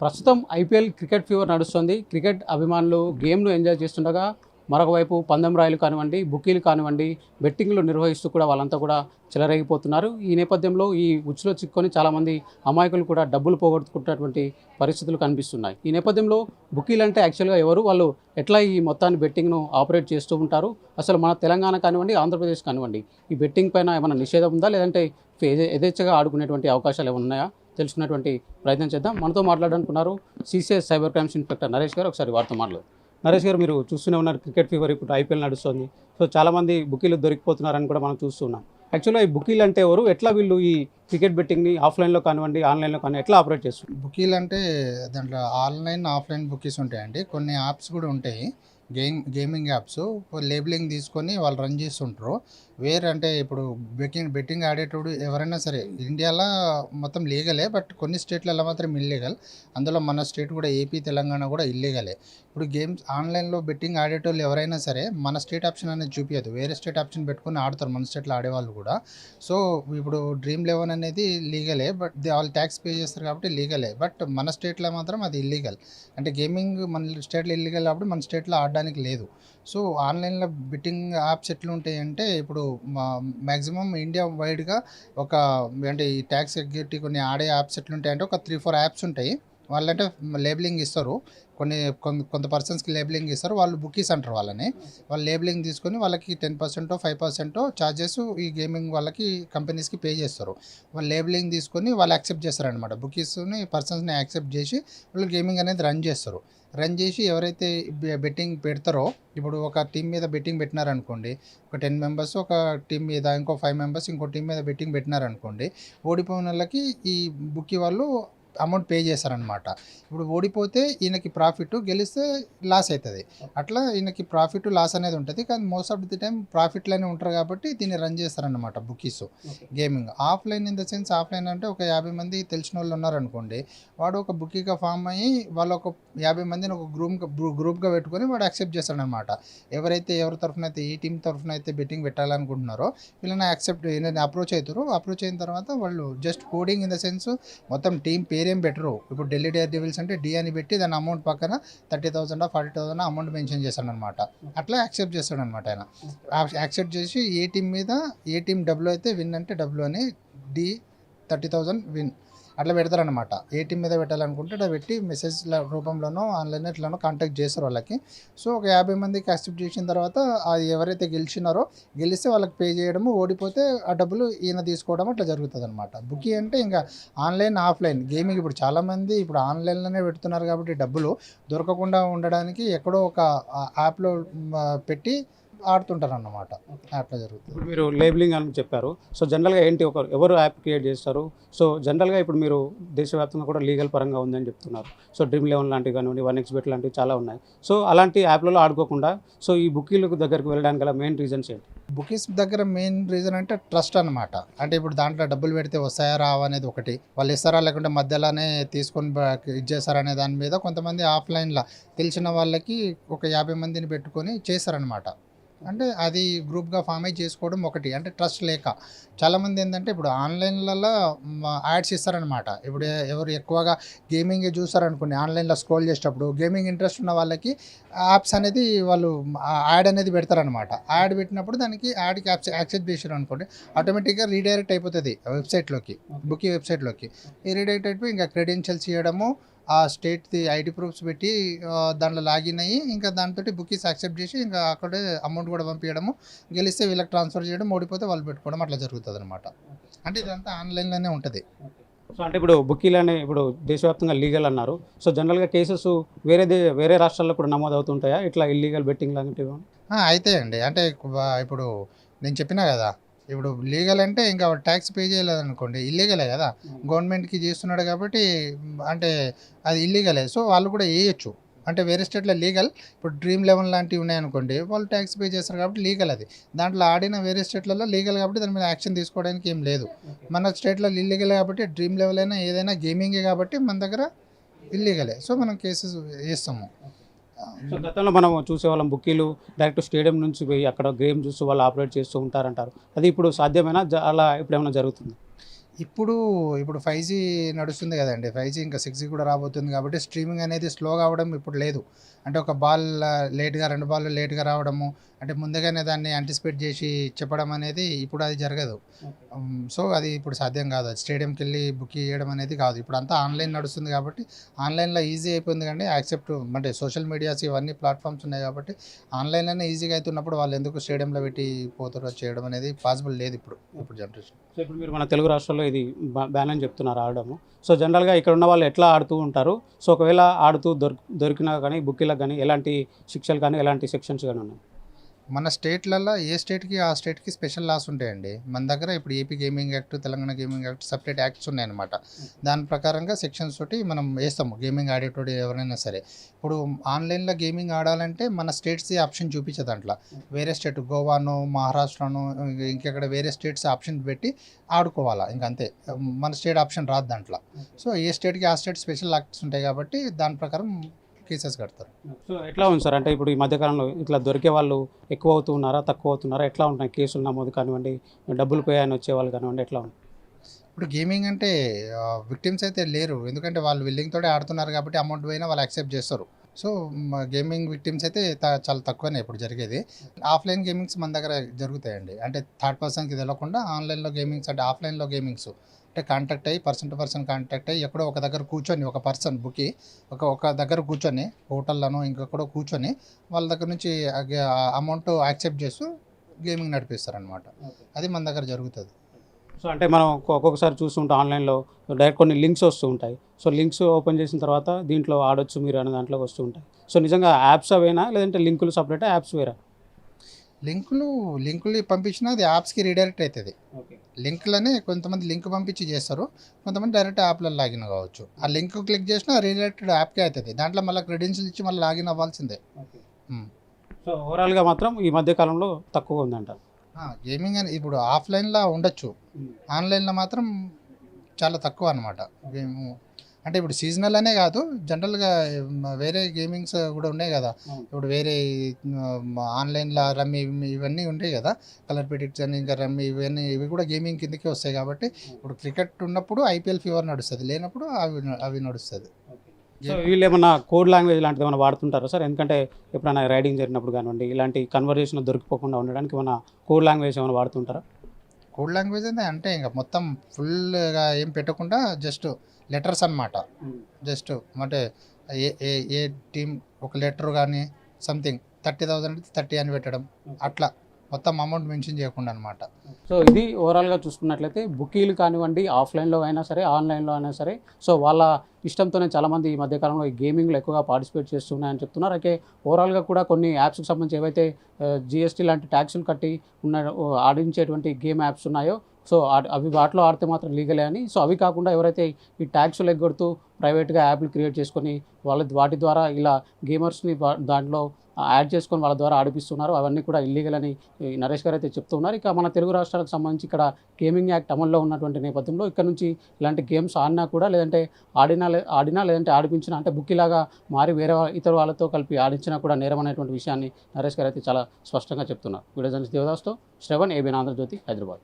ప్రస్తుతం IPL cricket fever నడుస్తుంది. Cricket అభిమానులు గేమ్ను ఎంజాయ్ చేస్తుండగా మరొక వైపు పందెం రాయలు కానివ్వండి బుకీలు కానివ్వండి బెట్టింగ్లు నిర్వహిస్తూ కూడా వాళ్ళంతా కూడా చెలరేగిపోతున్నారు. ఈ నేపథ్యంలో ఈ ఉచ్చులో చిక్కుకొని చాలామంది అమాయకులు కూడా డబ్బులు పోగొట్టుకుంటున్నటువంటి పరిస్థితులు కనిపిస్తున్నాయి. ఈ నేపథ్యంలో బుకీలు అంటే యాక్చువల్గా ఎవరు? వాళ్ళు ఎట్లా ఈ మొత్తాన్ని బెట్టింగ్ను ఆపరేట్ చేస్తూ ఉంటారు? అసలు మన తెలంగాణ కానివ్వండి ఆంధ్రప్రదేశ్ కానివ్వండి ఈ బెట్టింగ్ పైన ఏమైనా నిషేధం ఉందా? లేదంటే యథే- యథేచ్ఛగా ఆడుకునేటువంటి అవకాశాలు ఏమైనా ఉన్నాయా? తెలుసుకునేటువంటి ప్రయత్నం చేద్దాం. మనతో మాట్లాడాలనుకున్నారు CCS cyber crimes inspector Naresh garu. ఒకసారి వారితో మాట్లాడు. నరేష్ గారు మీరు చూస్తూనే ఉన్నారు క్రికెట్ ఫీవర్ ఇప్పుడు ఐపీఎల్ నడుస్తుంది. సో చాలామంది బుకీలు దొరికిపోతున్నారని కూడా మనం చూస్తున్నాం యాక్చువల్గా ఈ బుకీలు అంటే ఎవరు? ఎట్లా వీళ్ళు ఈ క్రికెట్ బెట్టింగ్ని ఆఫ్లైన్లో కానివ్వండి ఆన్లైన్లో కానీ ఎట్లా ఆపరేట్ చేస్తారు బుకీలు అంటే దాంట్లో ఆన్లైన్ ఆఫ్లైన్ బుకీస్ ఉంటాయండి. కొన్ని యాప్స్ కూడా ఉంటాయి. గేమ్ గేమింగ్ యాప్స్ లేబులింగ్ తీసుకొని వాళ్ళు రన్ చేస్తుంటారు. వేరే అంటే ఇప్పుడు బెట్టింగ్ బెట్టింగ్ ఆడేటప్పుడు ఎవరైనా సరే ఇండియాలో మొత్తం లీగలే బట్ కొన్ని స్టేట్లలో మాత్రం ఇల్లీగల్. అందులో మన స్టేట్ కూడా ఏపీ తెలంగాణ కూడా ఇల్లీగలే. ఇప్పుడు గేమ్స్ ఆన్లైన్లో బెట్టింగ్ ఆడేటోళ్ళు ఎవరైనా సరే మన స్టేట్ ఆప్షన్ అనేది చూపించదు వేరే స్టేట్ ఆప్షన్ పెట్టుకొని ఆడతారు మన స్టేట్లో ఆడేవాళ్ళు కూడా. సో ఇప్పుడు డ్రీమ్ లెవెన్ అనేది లీగలే బట్ దే వాళ్ళు ట్యాక్స్ పే చేస్తారు కాబట్టి లీగలే. బట్ మన స్టేట్లో మాత్రం అది ఇల్లీగల్. అంటే గేమింగ్ మన స్టేట్లో ఇల్లీగల్ కాబట్టి మన స్టేట్లో చెప్పడానికి లేదు. సో ఆన్లైన్లో బిట్టింగ్ యాప్స్ ఎట్లా అంటే ఇప్పుడు మ్యాక్సిమం ఇండియా వైడ్గా ఒక అంటే ఈ ట్యాక్స్ ఎగ్జిక్యూటివ్ కొన్ని ఆడే యాప్స్ ఎట్లుంటాయంటే ఒక త్రీ ఫోర్ యాప్స్ ఉంటాయి. వాళ్ళంటే లేబులింగ్ ఇస్తారు. కొన్ని కొంత కొంత పర్సన్స్కి లేబులింగ్ ఇస్తారు. వాళ్ళు బుకీస్ అంటారు వాళ్ళని. వాళ్ళు లేబులింగ్ తీసుకొని వాళ్ళకి టెన్ పర్సెంటో ఫైవ్ పర్సెంటో ఛార్జెస్ ఈ గేమింగ్ వాళ్ళకి కంపెనీస్కి పే చేస్తారు. వాళ్ళు లేబులింగ్ తీసుకొని వాళ్ళు యాక్సెప్ట్ చేస్తారనమాట బుకీస్ని పర్సన్స్ని యాక్సెప్ట్ చేసి వాళ్ళు గేమింగ్ అనేది రన్ చేస్తారు. రన్ చేసి ఎవరైతే బెట్టింగ్ పెడతారో ఇప్పుడు ఒక టీం మీద బెట్టింగ్ పెట్టినారనుకోండి ఒక టెన్ మెంబర్స్ ఒక టీం మీద ఇంకో ఫైవ్ మెంబర్స్ ఇంకో టీం మీద బెట్టింగ్ పెట్టినారనుకోండి ఓడిపోయిన వాళ్ళకి ఈ బుక్కి వాళ్ళు అమౌంట్ పే చేస్తారనమాట ఇప్పుడు ఓడిపోతే ఈయనకి ప్రాఫిట్ గెలిస్తే లాస్ అవుతుంది అట్లా ఈయనకి ప్రాఫిట్ లాస్ అనేది ఉంటుంది. కానీ మోస్ట్ ఆఫ్ ది టైం ప్రాఫిట్లోనే ఉంటారు కాబట్టి దీన్ని రన్ చేస్తారనమాట bookies. Gaming. Offline in the sense offline అంటే ఒక యాభై మంది తెలిసిన వాళ్ళు ఉన్నారనుకోండి వాడు ఒక బుకీగా ఫామ్ అయ్యి వాళ్ళు ఒక యాభై మందిని ఒక గ్రూప్ గ్రూప్గా పెట్టుకొని వాడు యాక్సెప్ట్ చేస్తాడనమాట ఎవరైతే ఎవరి తరఫున అయితే ఏ టీం తరఫున అయితే బెట్టింగ్ పెట్టాలనుకుంటున్నారో వీళ్ళని యాక్సెప్ట్ అప్రోచ్ అవుతారు. అప్రోచ్ అయిన తర్వాత వాళ్ళు just coding in the sense మొత్తం టీం పేరేం పెట్టరు ఇప్పుడు ఢిల్లీ డేర్ డెవిల్స్ అంటే డి అని పెట్టి దాని అమౌంట్ పక్కన thirty thousand forty thousand amount mention చేస్తాడు అనమాట అట్లా యాక్సెప్ట్ చేస్తాడు అనమాట ఆయన యాక్సెప్ట్ చేసి ఏ టీం మీద ఏ టీం డబ్ల్యూ అయితే విన్ అంటే డబ్ల్యూ అని డి థర్టీ థౌజండ్ విన్. అట్లా పెడతారనమాట ఏ టీం మీద పెట్టాలనుకుంటే అట్లా పెట్టి మెసేజ్ రూపంలోనో ఆన్లైన్ ఇట్లానో కాంటాక్ట్ చేస్తారు వాళ్ళకి. సో ఒక యాభై మందికి యాక్సెప్ట్ చేసిన తర్వాత అది ఎవరైతే గెలిచినారో గెలిస్తే వాళ్ళకి పే చేయడము ఓడిపోతే ఆ డబ్బులు ఈయన తీసుకోవడం అట్లా జరుగుతుంది అనమాట బుకింగ్ అంటే ఇంకా ఆన్లైన్ ఆఫ్లైన్ గేమింగ్. ఇప్పుడు చాలామంది ఇప్పుడు ఆన్లైన్లోనే పెడుతున్నారు కాబట్టి డబ్బులు దొరకకుండా ఉండడానికి ఎక్కడో ఒక యాప్లో పెట్టి ఆడుతుంటారు అన్నమాట అట్లా జరుగుతుంది. ఇప్పుడు మీరు లేబులింగ్ అని చెప్పారు. సో జనరల్గా ఏంటి ఒక ఎవరు యాప్ క్రియేట్ చేస్తారు? సో జనరల్గా ఇప్పుడు మీరు దేశవ్యాప్తంగా కూడా లీగల్ పరంగా ఉందని చెప్తున్నారు. సో డ్రీమ్ లెవెన్ లాంటివి కానివ్వండి వన్ ఎక్స్ బెట్ లాంటివి చాలా ఉన్నాయి. సో అలాంటి యాప్లలో ఆడుకోకుండా సో ఈ బుకీలకు దగ్గరికి వెళ్ళడానికి గల మెయిన్ రీజన్స్ ఏంటి? బుకీస్ దగ్గర మెయిన్ రీజన్ అంటే ట్రస్ట్ అనమాట అంటే ఇప్పుడు దాంట్లో డబ్బులు పెడితే వస్తాయా రావా అనేది ఒకటి. వాళ్ళు ఇస్తారా లేకుంటే మధ్యలోనే తీసుకొని బ- ఇచ్చేస్తారా అనే దాని మీద కొంతమంది ఆఫ్లైన్లో తెలిసిన వాళ్ళకి ఒక యాభై మందిని పెట్టుకొని చేస్తారనమాట అంటే అది గ్రూప్గా ఫామ్ అయి చేసుకోవడం ఒకటి. అంటే ట్రస్ట్ లేక. చాలామంది ఏంటంటే ఇప్పుడు ఆన్లైన్లలో యాడ్స్ ఇస్తారనమాట ఇప్పుడు ఎవరు ఎక్కువగా గేమింగ్ చూస్తారనుకోండి ఆన్లైన్లో స్క్రోల్ చేసేటప్పుడు గేమింగ్ ఇంట్రెస్ట్ ఉన్న వాళ్ళకి యాప్స్ అనేది వాళ్ళు యాడ్ అనేది పెడతారనమాట యాడ్ పెట్టినప్పుడు దానికి యాడ్కి యాప్స్ యాక్సెప్ట్ చేసారు అనుకోండి ఆటోమేటిక్గా రీడైరెక్ట్ అయిపోతుంది వెబ్సైట్లోకి బుకింగ్ వెబ్సైట్లోకి. ఈ రీడైరెక్ట్ అయిపోయి ఇంకా క్రెడెన్షియల్స్ చేయడము ఆ స్టేట్ది ఐడి ప్రూఫ్స్ పెట్టి దాంట్లో లాగిన్ అయ్యి ఇంకా దాంతో బుకీస్ యాక్సెప్ట్ చేసి ఇంకా అక్కడే అమౌంట్ కూడా పంపించడము గెలిస్తే వీళ్ళకి ట్రాన్స్ఫర్ చేయడం ఓడిపోతే వాళ్ళు పెట్టుకోవడం అట్లా జరుగుతుంది అనమాట అంటే ఇదంతా ఆన్లైన్లోనే ఉంటుంది. సో అంటే ఇప్పుడు బుకీలనే ఇప్పుడు దేశవ్యాప్తంగా లీగల్ అన్నారు. సో జనరల్గా కేసెస్ వేరే దే వేరే రాష్ట్రాల్లో కూడా నమోదు అవుతుంటాయా ఇట్లా ఇల్లీగల్ బెట్టింగ్ లాంటివి అయితే అండి అంటే ఇప్పుడు నేను చెప్పినా కదా ఇప్పుడు లీగల్ అంటే ఇంకా ట్యాక్స్ పే చేయలేదు అనుకోండి ఇల్లీగలే కదా? గవర్నమెంట్కి చేస్తున్నాడు కాబట్టి అంటే అది ఇల్లీగలే సో వాళ్ళు కూడా వేయచ్చు. అంటే వేరే స్టేట్లో లీగల్ ఇప్పుడు డ్రీమ్ లెవెన్ లాంటివి ఉన్నాయనుకోండి వాళ్ళు ట్యాక్స్ పే చేస్తారు కాబట్టి లీగల్ అది. దాంట్లో ఆడిన వేరే స్టేట్లలో లీగల్ కాబట్టి దాని మీద యాక్షన్ తీసుకోవడానికి ఏం లేదు. మన స్టేట్లో ఇల్లీగల్ కాబట్టి డ్రీమ్ లెవెల్ అయినా ఏదైనా గేమింగే కాబట్టి మన దగ్గర ఇల్లీగలే సో మనం కేసెస్ వేస్తాము. సో గతంలో మనం చూసేవాళ్ళం బుక్కీలు డైరెక్ట్ స్టేడియం నుంచి పోయి అక్కడ గేమ్ చూస్తూ వాళ్ళు ఆపరేట్ చేస్తూ ఉంటారంటారు. అది ఇప్పుడు సాధ్యమేనా? అలా ఇప్పుడు ఏమైనా జరుగుతుంది? ఇప్పుడు ఇప్పుడు ఫైవ్ జీ నడుస్తుంది కదండి. ఫైవ్ జీ ఇంకా సిక్స్ జీ కూడా రాబోతుంది కాబట్టి స్ట్రీమింగ్ అనేది స్లోగా అవడం ఇప్పుడు లేదు. అంటే ఒక బాల్ లేట్గా రెండు బాల్ లేట్గా రావడము అంటే ముందుగానే దాన్ని యాంటిసిపేట్ చేసి చెప్పడం అనేది ఇప్పుడు అది జరగదు. సో అది ఇప్పుడు సాధ్యం కాదు. అది స్టేడియంకి వెళ్ళి బుక్ చేయడం అనేది కాదు. ఇప్పుడు అంతా ఆన్లైన్ నడుస్తుంది కాబట్టి ఆన్లైన్లో ఈజీ అయిపోయింది కానీ యాక్సెప్ట్ అంటే సోషల్ మీడియాస్ ఇవన్నీ ప్లాట్ఫామ్స్ ఉన్నాయి కాబట్టి ఆన్లైన్లోనే ఈజీగా అవుతున్నప్పుడు వాళ్ళు ఎందుకు స్టేడియంలో పెట్టి పోతారో చేయడం అనేది పాసిబుల్ లేదు ఇప్పుడు ఇప్పుడు జనరేషన్ సో ఇప్పుడు మీరు మన తెలుగు రాష్ట్రాల్లో ఇది బ్యాన్ అని చెప్తున్నారు ఆడడము. సో జనరల్గా ఇక్కడ ఉన్న వాళ్ళు ఎట్లా ఆడుతూ ఉంటారు? సో ఒకవేళ ఆడుతూ దొరికి దొరికినా కానీ బుక్కీలకు కానీ ఎలాంటి శిక్షలు కానీ ఎలాంటి సెక్షన్స్ కానీ ఉన్నాయి? మన స్టేట్లలో ఏ స్టేట్కి ఆ స్టేట్కి స్పెషల్ లాస్ ఉంటాయండి. మన దగ్గర ఇప్పుడు AP gaming act Telangana gaming act separate acts ఉన్నాయన్నమాట. దాని ప్రకారంగా సెక్షన్స్ తోటి మనం వేస్తాము. గేమింగ్ ఆడేటోడు ఎవరైనా సరే. ఇప్పుడు ఆన్లైన్లో గేమింగ్ ఆడాలంటే మన స్టేట్స్ ఆప్షన్ చూపించదు దాంట్లో. వేరే స్టేట్ గోవాను మహారాష్ట్రను ఇంకెక్కడ వేరే స్టేట్స్ ఆప్షన్ పెట్టి ఆడుకోవాలా. ఇంకంతే మన స్టేట్ ఆప్షన్ రాదు దాంట్లో. సో ఏ స్టేట్కి ఆ స్టేట్ స్పెషల్ యాక్ట్స్ ఉంటాయి కాబట్టి దాని ప్రకారం కేసెస్ కడతారు. సో ఎట్లా ఉంది సార్? అంటే ఇప్పుడు ఈ మధ్యకాలంలో ఇట్లా దొరికే వాళ్ళు ఎక్కువ అవుతూ ఉన్నారా తక్కువ అవుతున్నారా? ఎట్లా ఉంటున్నాయి కేసులు నమోదు కానివ్వండి డబ్బులు పే అని వచ్చే వాళ్ళు కానివ్వండి ఎట్లా ఉంది? ఇప్పుడు గేమింగ్ అంటే విక్టిమ్స్ అయితే లేరు. ఎందుకంటే వాళ్ళు విల్లింగ్ తోటే ఆడుతున్నారు కాబట్టి అమౌంట్ పోయినా వాళ్ళు యాక్సెప్ట్ చేస్తారు. సో గేమింగ్ విక్టిమ్స్ అయితే చాలా తక్కువనే ఇప్పుడు జరిగేది. ఆఫ్లైన్ గేమింగ్స్ మన దగ్గర జరుగుతాయండి. అంటే థర్డ్ పర్సన్కి తెలియకుండా ఆన్లైన్లో గేమింగ్స్ అంటే ఆఫ్లైన్లో గేమింగ్స్. అంటే కాంటాక్ట్ అయ్యి పర్సన్ టు పర్సన్ కాంటాక్ట్ అయ్యి ఎక్కడో ఒక దగ్గర కూర్చొని ఒక పర్సన్ బుక్కి ఒక ఒక దగ్గర కూర్చొని హోటల్లోనో ఇంకెక్కడో కూర్చొని వాళ్ళ దగ్గర నుంచి అమౌంట్ యాక్సెప్ట్ చేస్తూ గేమింగ్ నడిపిస్తారనమాట అది మన దగ్గర జరుగుతుంది. సో అంటే మనం ఒక్కొ- ఒక్కొక్కసారి చూస్తుంటాం ఆన్లైన్లో డైరెక్ట్ కొన్ని లింక్స్ వస్తూ ఉంటాయి. సో లింక్స్ ఓపెన్ చేసిన తర్వాత దీంట్లో ఆడొచ్చు మీరు అనే దాంట్లో వస్తూ ఉంటాయి. సో నిజంగా యాప్స్ అవేనా? లేదంటే లింకులు సపరేటా? యాప్స్ వేరా? లింకులు లింకులు పంపించినా అది యాప్స్కి రీడైరెక్ట్ అవుతుంది లింక్లోనే కొంతమంది లింక్ పంపించి చేస్తారు. కొంతమంది డైరెక్ట్ యాప్లో లాగిన్ కావచ్చు. ఆ లింక్ క్లిక్ చేసినా రీడైరెక్టెడ్ యాప్కే అవుతుంది దాంట్లో మళ్ళీ క్రెడెన్షియల్ ఇచ్చి మళ్ళీ లాగిన్ అవ్వాల్సిందే. సో ఓవరాల్గా మాత్రం ఈ మధ్య కాలంలో తక్కువ ఉందంట. గేమింగ్ అని ఇప్పుడు ఆఫ్లైన్లో ఉండొచ్చు. ఆన్లైన్లో మాత్రం చాలా తక్కువ అనమాట గేమ్ అంటే ఇప్పుడు సీజనల్ అనే కాదు జనరల్గా వేరే గేమింగ్స్ కూడా ఉన్నాయి కదా. ఇప్పుడు వేరే ఆన్లైన్లో రమ్మీ ఇవన్నీ ఉంటాయి కదా. కలర్ ప్రిడిక్ట్స్ అని ఇంకా రమ్మీ ఇవన్నీ ఇవి కూడా గేమింగ్ కిందకే వస్తాయి కాబట్టి ఇప్పుడు క్రికెట్ ఉన్నప్పుడు ఐపీఎల్ ఫీవర్ నడుస్తుంది. లేనప్పుడు అవి అవి నడుస్తుంది. సో వీళ్ళు ఏమన్నా కోడ్ లాంగ్వేజ్ లాంటిది ఏమైనా వాడుతుంటారా సార్? ఎందుకంటే ఎప్పుడైనా రైడింగ్ జరిగినప్పుడు కానివ్వండి ఇలాంటి కన్వర్జేషన్ దొరికిపోకుండా ఉండడానికి ఏమైనా కోడ్ లాంగ్వేజ్ ఏమైనా వాడుతుంటారా? కోడ్ లాంగ్వేజ్ అంటే అంటే ఇంకా మొత్తం ఫుల్గా ఏం పెట్టకుండా జస్ట్ లెటర్స్ అన్నమాట. జస్ట్ అంటే ఏ ఏ ఏ టీం ఒక లెటర్ కానీ సంథింగ్ థర్టీ థౌసండ్ థర్టీ అని పెట్టడం. అట్లా మొత్తం అమౌంట్ మెన్షన్ చేయకుండా అనమాట సో ఇది ఓవరాల్గా చూసుకున్నట్లయితే బుకీలు కానివ్వండి ఆఫ్లైన్లో అయినా సరే ఆన్లైన్లో అయినా సరే సో వాళ్ళ ఇష్టంతోనే చాలామంది ఈ మధ్యకాలంలో ఈ గేమింగ్లో ఎక్కువగా పార్టిసిపేట్ చేస్తున్నాయని చెప్తున్నారు. అయితే ఓవరాల్గా కూడా కొన్ని యాప్స్కి సంబంధించి ఏవైతే జిఎస్టీ లాంటి ట్యాక్సులు కట్టి ఉన్న ఆడించేటువంటి గేమ్ యాప్స్ ఉన్నాయో సో అవి వాటిలో ఆడితే మాత్రం లీగలే అని. సో అవి కాకుండా ఎవరైతే ఈ ట్యాక్స్లు ఎగ్గొడుతూ ప్రైవేట్గా యాప్లు క్రియేట్ చేసుకొని వాళ్ళ వాటి ద్వారా ఇలా గేమర్స్ని దాంట్లో యాడ్ చేసుకొని వాళ్ళ ద్వారా ఆడిపిస్తున్నారు. అవన్నీ కూడా ఇల్లీగల్ అని నరేష్ గారు అయితే చెప్తున్నారు ఇక మన తెలుగు రాష్ట్రాలకు సంబంధించి ఇక్కడ గేమింగ్ యాక్ట్ అమల్లో ఉన్నటువంటి నేపథ్యంలో ఇక్కడ నుంచి ఇలాంటి గేమ్స్ ఆడినా కూడా లేదంటే ఆడినా ఆడినా లేదంటే ఆడిపించినా అంటే బుక్కిలాగా మారి వేరే ఇతర వాళ్ళతో కలిపి ఆడించినా కూడా నేరం అనేటువంటి విషయాన్ని నరేష్ గారు అయితే చాలా స్పష్టంగా చెప్తున్నారు. వీడియో దేవదాస్తో శ్రవణ్ ఏబీ ఆంధ్రజ్యోతి హైదరాబాద్.